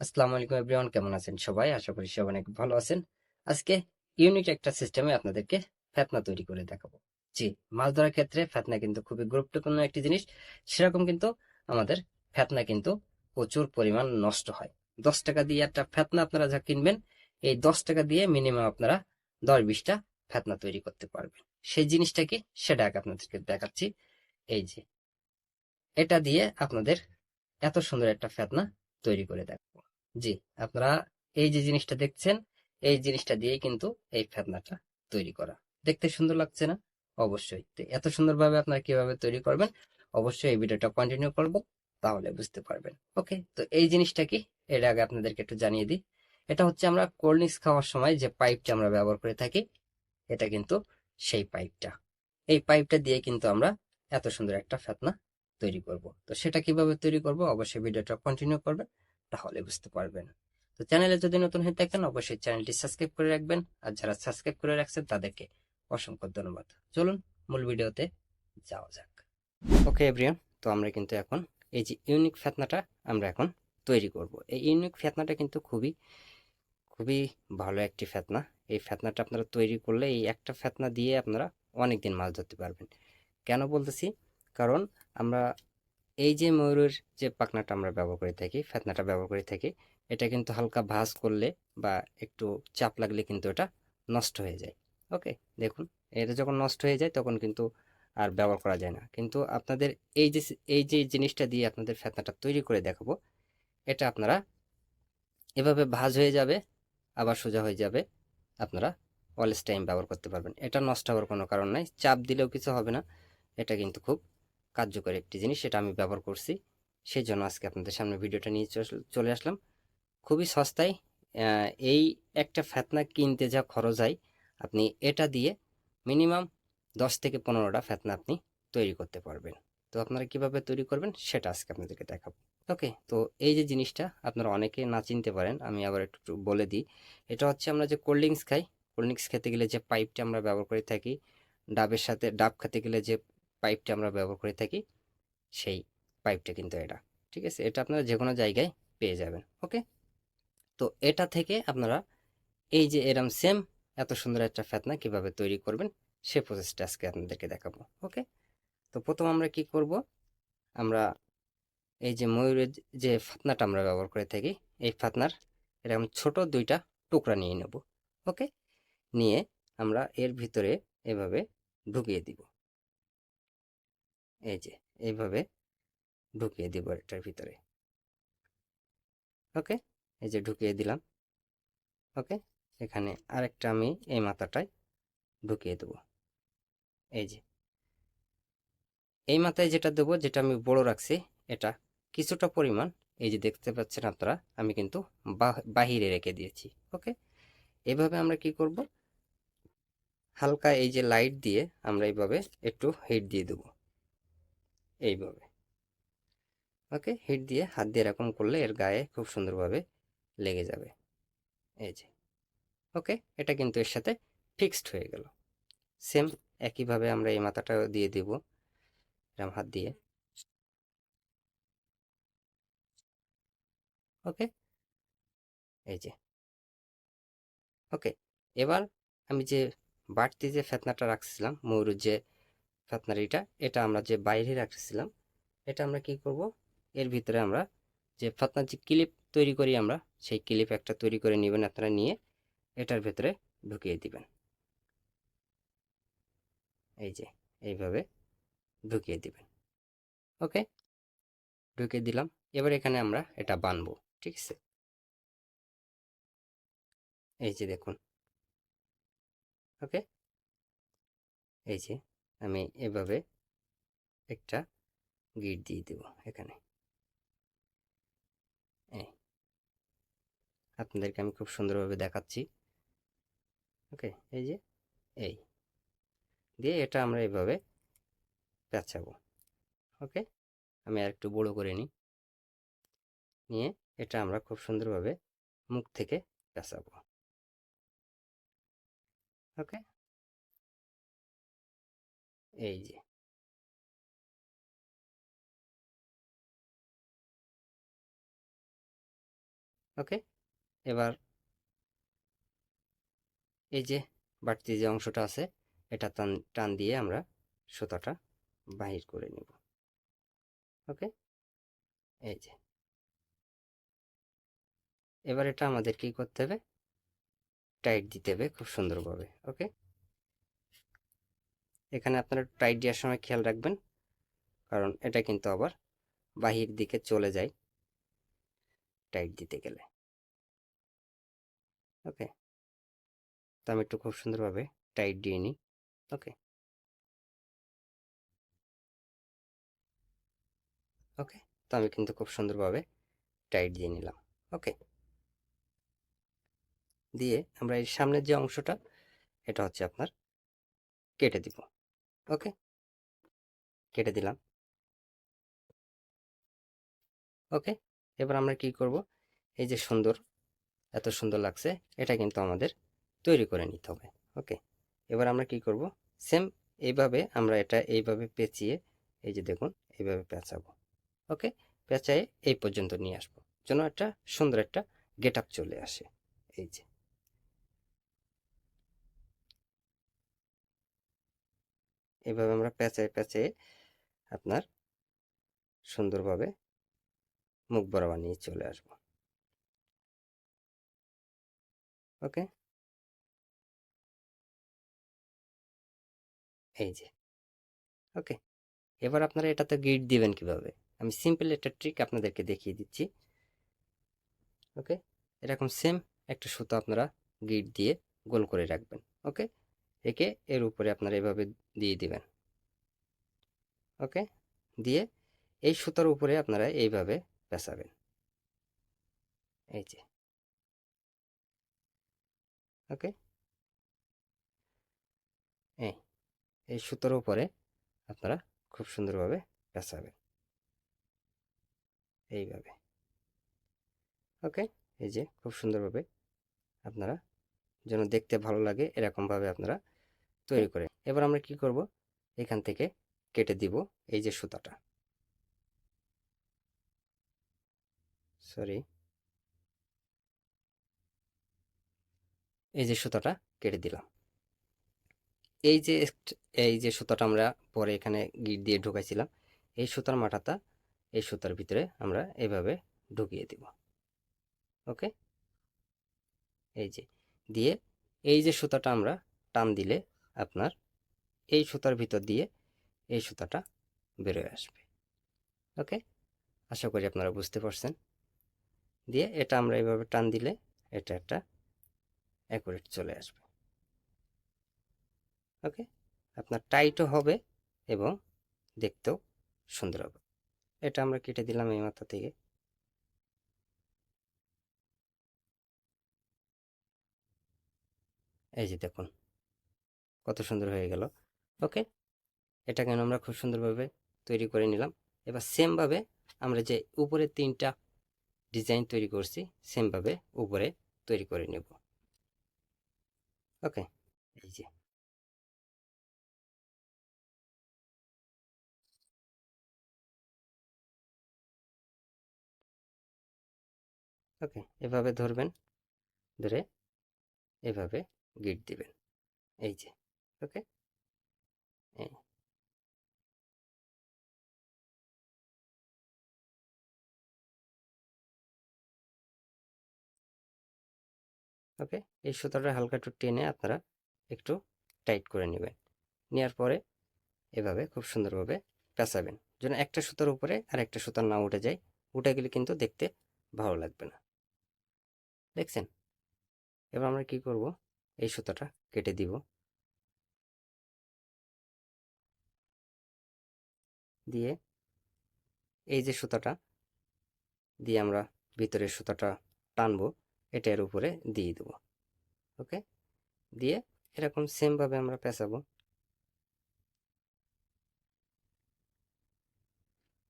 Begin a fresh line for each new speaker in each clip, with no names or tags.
আসসালামু আলাইকুম এভরিওয়ান, কেমন আছেন সবাই? আশা করি সবাই অনেক ভালো আছেন। আজকে ইউনিক একটা সিস্টেমে আপনাদেরকে ফেতনা তৈরি করে দেখাবো। জি, মাছ ধরার ক্ষেত্রে ফেতনা কিন্তু খুবই গুরুত্বপূর্ণ একটি জিনিস। সেরকম কিন্তু আমাদের ফেতনা কিন্তু প্রচুর পরিমাণ নষ্ট হয়। দশ টাকা দিয়ে একটা ফেতনা আপনারা যা কিনবেন, এই দশ টাকা দিয়ে মিনিমাম আপনারা দশ বিশটা ফেতনা তৈরি করতে পারবেন। সেই জিনিসটা কি? সেটা আপনাদেরকে দেখাচ্ছি। এই যে, এটা দিয়ে আপনাদের এত সুন্দর একটা ফেতনা তৈরি করে দেখাবো। জি, আপনারা এই যে জিনিসটা দেখছেন, এই জিনিসটা দিয়ে কিন্তু এই ফেতনাটা তৈরি করা। দেখতে সুন্দর লাগছে না? অবশ্যই। এত সুন্দরভাবে আপনারা কীভাবে তৈরি করবেন, অবশ্যই এই ভিডিওটা কন্টিনিউ করব, তাহলে বুঝতে পারবেন। ওকে, তো এই জিনিসটা কি? এর আগে আপনাদেরকে একটু জানিয়ে দিই। এটা হচ্ছে আমরা কোল্ড ড্রিঙ্কস খাওয়ার সময় যে পাইপটা আমরা ব্যবহার করে থাকি, এটা কিন্তু সেই পাইপটা। এই পাইপটা দিয়ে কিন্তু আমরা এত সুন্দর একটা ফেতনা তৈরি করব। তো সেটা কীভাবে তৈরি করব? অবশ্যই ভিডিওটা কন্টিনিউ করবেন। তাহলে বুঝতে পারবেন। তো চ্যানেলে যদি নতুন হয়ে থাকেন, অবশ্যই চ্যানেলটি সাবস্ক্রাইব করে রাখবেন। আর যারা সাবস্ক্রাইব করে রাখছেন, তাদেরকে অসংখ্য ধন্যবাদ। চলুন, মূল ভিডিওতে যাওয়া যাক। ওকে এভরিয়ান তো আমরা কিন্তু এখন এই যে ইউনিক ফেতনাটা আমরা এখন তৈরি করব। এই ইউনিক ফেতনাটা কিন্তু খুবই খুবই ভালো একটি ফেতনা। এই ফেতনাটা আপনারা তৈরি করলে এই একটা ফেতনা দিয়ে আপনারা অনেক দিন মাছ ধরতে পারবেন। কেন বলতেছি? কারণ আমরা এই যে ময়ূরের যে পাখনাটা আমরা ব্যবহার করে থাকি, ফেতনাটা ব্যবহার করে থাকি, এটা কিন্তু হালকা ভাঁজ করলে বা একটু চাপ লাগলে কিন্তু এটা নষ্ট হয়ে যায়। ওকে? দেখুন, এটা যখন নষ্ট হয়ে যায় তখন কিন্তু আর ব্যবহার করা যায় না। কিন্তু আপনাদের এই যে এই যে জিনিসটা দিয়ে আপনাদের ফেতনাটা তৈরি করে দেখাবো, এটা আপনারা এভাবে ভাঁজ হয়ে যাবে, আবার সোজা হয়ে যাবে, আপনারা অলস টাইম ব্যবহার করতে পারবেন। এটা নষ্ট হওয়ার কোনো কারণ নাই। চাপ দিলেও কিছু হবে না। এটা কিন্তু খুব কার্যকরী একটি জিনিস সেটা আমি ব্যবহার করছি। সেই জন্য আজকে আপনাদের সামনে ভিডিওটা নিয়ে চল- আসলাম। খুবই সস্তায় এই একটা ফ্যাতনা কিনতে যা খরচ হয়, আপনি এটা দিয়ে মিনিমাম দশ থেকে পনেরোটা ফেতনা আপনি তৈরি করতে পারবেন। তো আপনারা কীভাবে তৈরি করবেন সেটা আজকে আপনাদেরকে দেখাবো। ওকে, তো এই যে জিনিসটা আপনারা অনেকে না চিনতে পারেন, আমি আবার একটু বলে দিই। এটা হচ্ছে আমরা যে কোল্ড ড্রিঙ্কস খাই, কোল্ড ড্রিঙ্কস খেতে গেলে যে পাইপটা আমরা ব্যবহার করে থাকি, ডাবের সাথে, ডাব খেতে গেলে যে পাইপটা আমরা ব্যবহার করে থাকি, সেই পাইপটা কিন্তু এটা। ঠিক আছে? এটা আপনারা যে কোনো জায়গায় পেয়ে যাবেন, ওকে? তো এটা থেকে আপনারা এই যে এরম সেম এত সুন্দর একটা ফেতনা কীভাবে তৈরি করবেন, সে প্রসেসটা আজকে আপনাদেরকে দেখাবো, ওকে? তো প্রথম আমরা কি করব? আমরা এই যে ময়ূরের যে ফাতনাটা আমরা ব্যবহার করে থাকি, এই ফাতনার এরকম ছোট দুইটা টুকরা নিয়ে নেব, ওকে? নিয়ে আমরা এর ভিতরে এভাবে ঢুকিয়ে দিব। এই যে, এইভাবে ঢুকিয়ে দিব এটার ভিতরে। ওকে? এই যে ঢুকিয়ে দিলাম। ওকে? এখানে আরেকটা আমি এই মাথাটায় ঢুকিয়ে দেব। এই যে। এই মাথায় যেটা দেবো, যেটা আমি বড় রাখছি, এটা কিছুটা পরিমাণ, এই যে দেখতে পাচ্ছেন আপনারা, আমি কিন্তু বাহ- বাহিরে রেখে দিয়েছি। ওকে? এভাবে আমরা কি করব? হালকা এই যে লাইট দিয়ে আমরা এইভাবে একটু হিট দিয়ে দেবো। এইভাবে। ওকে, হিট দিয়ে হাত দিয়ে এরকম করলে এর গায়ে খুব সুন্দরভাবে লেগে যাবে। এই যে, ওকে, এটা কিন্তু এর সাথে ফিক্সড হয়ে গেল। সেম একইভাবে আমরা এই মাথাটাও দিয়ে দিব এরম হাত দিয়ে। ওকে, এই যে, ওকে, এবার আমি যে বাড়তি যে ফেতনাটা রাখছিলাম, ময়ূরের যে ফেতনারিটা এটা আমরা যে বাইরে রাখছিলাম এটা আমরা কি করব? এর ভিতরে আমরা যে ফেতনার যে ক্লিপ তৈরি করি আমরা, সেই ক্লিপ একটা তৈরি করে নেবেন, আপনারা নিয়ে এটার ভেতরে ঢুকিয়ে দিবেন। এই যে, এইভাবে ঢুকিয়ে দিবেন। ওকে? ঢুকিয়ে দিলাম। এবার এখানে আমরা এটা বানবো, ঠিক আছে? এই যে দেখুন। ওকে? এই যে আমি এভাবে একটা গিট দিয়ে দেব এখানে। আপনাদেরকে আমি খুব সুন্দরভাবে দেখাচ্ছি। ওকে, এই যে, এই। দিয়ে এটা আমরা এভাবে পেঁচাবো। ওকে, আমি আর একটু বড় করে নিই। নিয়ে এটা আমরা খুব সুন্দরভাবে মুখ থেকে পেঁচাবো। ওকে এই যে। ওকে, এবার এই যে বাড়তি যে অংশটা আছে, এটা টান টান দিয়ে আমরা সুতাটা বাহির করে নেব। ওকে, এই যে। এবার এটা আমাদের কি করতে হবে? টাইট দিতে হবে খুব সুন্দরভাবে, ওকে? এখানে আপনারা টাইট দেওয়ার সময় খেয়াল রাখবেন। কারণ এটা কিন্তু আবার বাহির দিকে চলে যায়। টাইট দিতে গেলে। ওকে তো আমি একটু খুব সুন্দরভাবে টাইট দিয়ে নিই। ওকে ওকে তো আমি কিন্তু খুব সুন্দরভাবে টাইট দিয়ে নিলাম। ওকে দিয়ে আমরা এই সামনের যে অংশটা, এটা হচ্ছে আপনার কেটে দিব। ওকে। কেটে দিলাম। ওকে, এবার আমরা কি করব? এই যে সুন্দর, এত সুন্দর লাগছে, এটা কিন্তু আমাদের তৈরি করে নিতে হবে, ওকে। এবার আমরা কি করব? সেম এইভাবে আমরা এটা এইভাবে পেঁচিয়ে, এই যে দেখুন, এইভাবে পেঁচাবো, ওকে। পেঁচায়ে এই পর্যন্ত নিয়ে আসব, যেন একটা সুন্দর একটা গেট আপ চলে আসে, এই যে। এভাবে আমরা পেঁচায় পেঁচায়ে আপনার সুন্দরভাবে মুখ বরাবর নিয়ে চলে আসব। ওকে? এই যে। ওকে? এবার আপনারা এটাতে গিট দিবেন কীভাবে? আমি সিম্পল একটা ট্রিক আপনাদেরকে দেখিয়ে দিচ্ছি। ওকে? এরকম সেম একটা সুতো আপনারা গিট দিয়ে গোল করে রাখবেন। ওকে? একে এর উপরে আপনারা এভাবে দিয়ে দিবেন। ওকে? দিয়ে এই সুতার উপরে আপনারা এইভাবে পেঁচাবেন। এই যে। ওকে? এই এই সুতোর উপরে আপনারা খুব সুন্দরভাবে পেঁচাবেন। এইভাবে। ওকে? এই যে খুব সুন্দরভাবে আপনারা যেন দেখতে ভালো লাগে এরকমভাবে আপনারা তৈরি করে এবার আমরা কি করব? এখান থেকে কেটে দিব এই যে সুতাটা। সরি। এই যে সুতাটা কেটে দিলাম। এই যে এই যে সুতাটা আমরা পরে এখানে গিট দিয়ে ঢুকাইছিলাম এই সুতার মাথাটা এই সুতার ভিতরে আমরা এভাবে ঢুকিয়ে দিব। ওকে? এই যে দিয়ে এই যে সুতাটা আমরা টান দিলে আপনার এই সুতার ভিতর দিয়ে এই সুতাটা বেরোয় আসবে। ওকে? আশা করি আপনারা বুঝতে পারছেন। দিয়ে এটা আমরা এভাবে টান দিলে এটা একটা অ্যাকুরেট চলে আসবে। ওকে? আপনার টাইটও হবে এবং দেখতেও সুন্দর হবে। এটা আমরা কেটে দিলাম এই মাথা থেকে। এই যে দেখুন, কত সুন্দর হয়ে গেল। ওকে, এটা কেন আমরা খুব সুন্দরভাবে তৈরি করে নিলাম। এবার সেমভাবে আমরা যে উপরে তিনটা ডিজাইন তৈরি করছি সেমভাবে উপরে তৈরি করে নেব। ওকে, এই যে। ওকে, এভাবে ধরবেন, ধরে এভাবে গিট দিবেন। এই যে, ওকে? ওকে? এই সুতাটা হালকা একটু টেনে আপনারা একটু টাইট করে নেবেন। নেওয়ার পরে এভাবে খুব সুন্দরভাবে পেঁচাবেন। যেন একটা সুতার উপরে আর একটা সুতার না উঠে যায়। উঠে গেলে কিন্তু দেখতে ভালো লাগবে না। দেখছেন? এবার আমরা কি করব? এই সুতাটা কেটে দিব। দিয়ে এই যে সুতাটা দিয়ে আমরা ভিতরের সুতাটা টানবো, এটা এর উপরে দিয়ে দেবো। ওকে? দিয়ে এরকম সেমভাবে আমরা পেঁচাবো।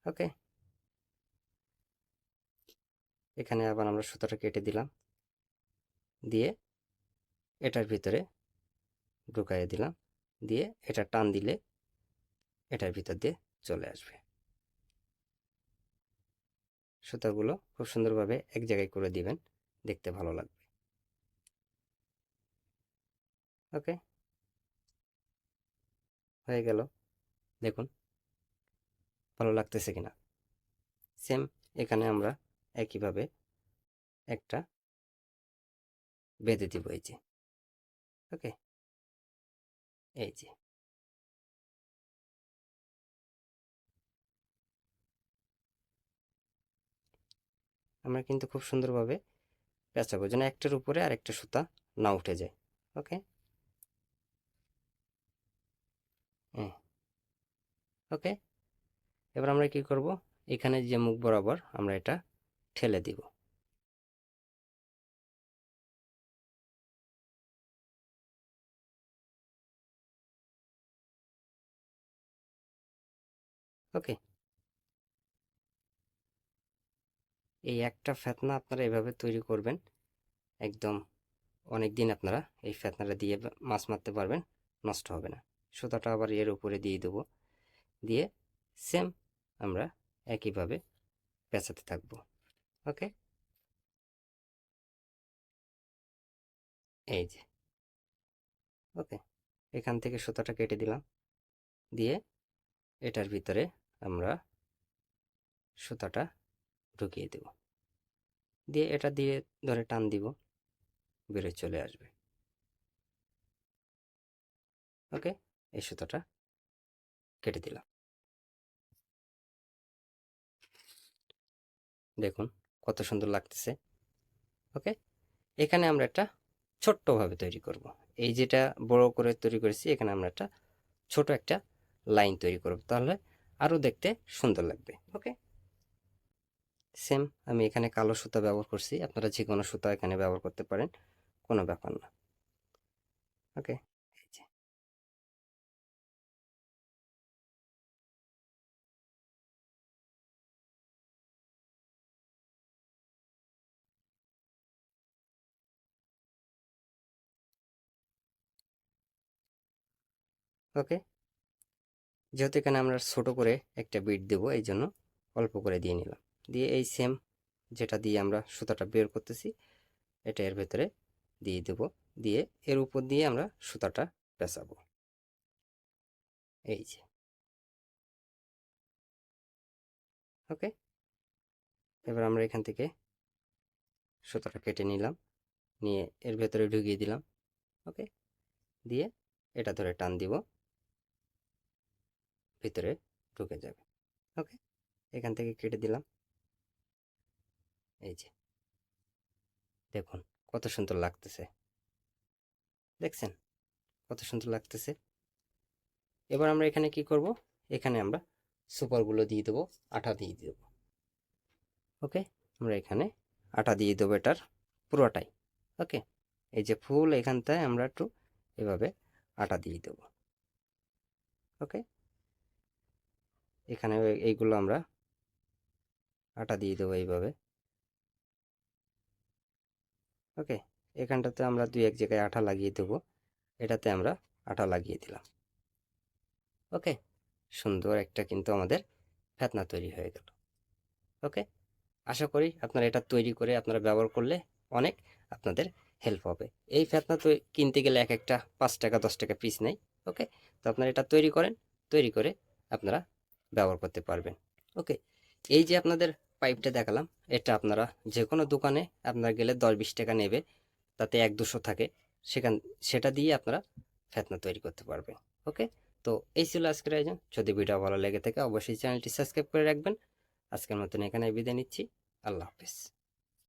ওকে? এখানে আবার আমরা সুতাটা কেটে দিলাম। দিয়ে এটার ভিতরে ঢুকাইয়ে দিলাম। দিয়ে এটা টান দিলে এটার ভিতর দিয়ে চলে আসবে। সুতাগুলো খুব সুন্দরভাবে এক জায়গায় করে দিবেন, দেখতে ভালো লাগবে। ওকে। হয়ে গেল। দেখুন, ভালো লাগতেছে কিনা? সেম এখানে আমরা একইভাবে একটা বেঁধে দিব এই যে। ওকে এই যে আমরা কিন্তু খুব সুন্দরভাবে পেঁচাবো যেন একটার উপরে আর একটা সুতা না উঠে যায়। ওকে ওকে এবার আমরা কি করব? এখানে যে মুখ বরাবর আমরা এটা ঠেলে দিব। ওকে। এই একটা ফেতনা আপনারা এভাবে তৈরি করবেন। একদম অনেক দিন আপনারা এই ফেতনাটা দিয়ে মাছ মারতে পারবেন, নষ্ট হবে না। সুতাটা আবার এর উপরে দিয়ে দেবো। দিয়ে সেম আমরা একইভাবে পেঁচাতে থাকব। ওকে? এই যে। ওকে। এখান থেকে সুতাটা কেটে দিলাম। দিয়ে এটার ভিতরে আমরা সুতাটা ঢুকিয়ে দেব। দিয়ে এটা দিয়ে ধরে টান দিব বেরোয় চলে আসবে। ওকে, এই সুতাটা কেটে দিলাম। দেখুন কত সুন্দর লাগতেছে। ওকে, এখানে আমরা একটা ছোট্টভাবে তৈরি করব। এই যেটা বড় করে তৈরি করেছি, এখানে আমরা একটা ছোট একটা লাইন তৈরি করব। তাহলে আরও দেখতে সুন্দর লাগবে ওকে সেম আমি এখানে কালো সুতা ব্যবহার করছি। আপনারা যে কোনো সুতা এখানে ব্যবহার করতে পারেন, কোনো ব্যাপার না ওকে ওকে যেহেতু এখানে আমরা ছোট করে একটা বিট দেব, এই জন্য অল্প করে দিয়ে নিলাম। দিয়ে এই সেম যেটা দিয়ে আমরা সুতাটা বের করতেছি, এটা এর ভেতরে দিয়ে দেব। দিয়ে এর উপর দিয়ে আমরা সুতাটা পেঁচাবো। এই যে। ওকে? এবার আমরা এখান থেকে সুতাটা কেটে নিলাম, নিয়ে এর ভেতরে ঢুকিয়ে দিলাম। ওকে? দিয়ে এটা ধরে টান দিব। ভিতরে ঢুকে যাবে। ওকে? এখান থেকে কেটে দিলাম। এই যে। দেখুন, কত সুন্দর লাগতেছে। দেখছেন? কত সুন্দর লাগতেছে। এবার আমরা এখানে কি করব? এখানে আমরা সুপারগুলো দিয়ে দেবো, আটা দিয়ে দেবো। ওকে? আমরা এখানে আটা দিয়ে দেবো এটার পুরোটাই। ওকে? এই যে ফুল এখানটায় আমরা একটু এভাবে আটা দিয়ে দেবো। ওকে? এখানে এইগুলো আমরা আটা দিয়ে দেবো এইভাবে। ওকে, এখানটাতে আমরা দুই এক জায়গায় আঠা লাগিয়ে দেবো। এটাতে আমরা আটা লাগিয়ে দিলাম। ওকে, সুন্দর একটা কিন্তু আমাদের ফেতনা তৈরি হয়ে গেল। ওকে, আশা করি আপনারা এটা তৈরি করে আপনারা ব্যবহার করলে অনেক আপনাদের হেল্প হবে। এই ফেতনা তো কিনতে গেলে এক একটা পাঁচ টাকা, দশ টাকা পিস নেই। ওকে, তো আপনারা এটা তৈরি করেন, তৈরি করে আপনারা ব্যবহার করতে পারবেন। ওকে, এই যে আপনাদের পাইপটা দেখালাম, এটা আপনারা যে কোনো দোকানে আপনার গেলে দশ বিশ টাকা নেবে, তাতে এক দুশো থাকে, সেখান, সেটা দিয়ে আপনারা ফেতনা তৈরি করতে পারবেন। ওকে, তো এই ছিল আজকের আয়োজন। যদি ভিডিও ভালো লেগে থাকে, অবশ্যই চ্যানেলটি সাবস্ক্রাইব করে রাখবেন। আজকের মতন এখানে বিদায় নিচ্ছি। আল্লাহ হাফিজ।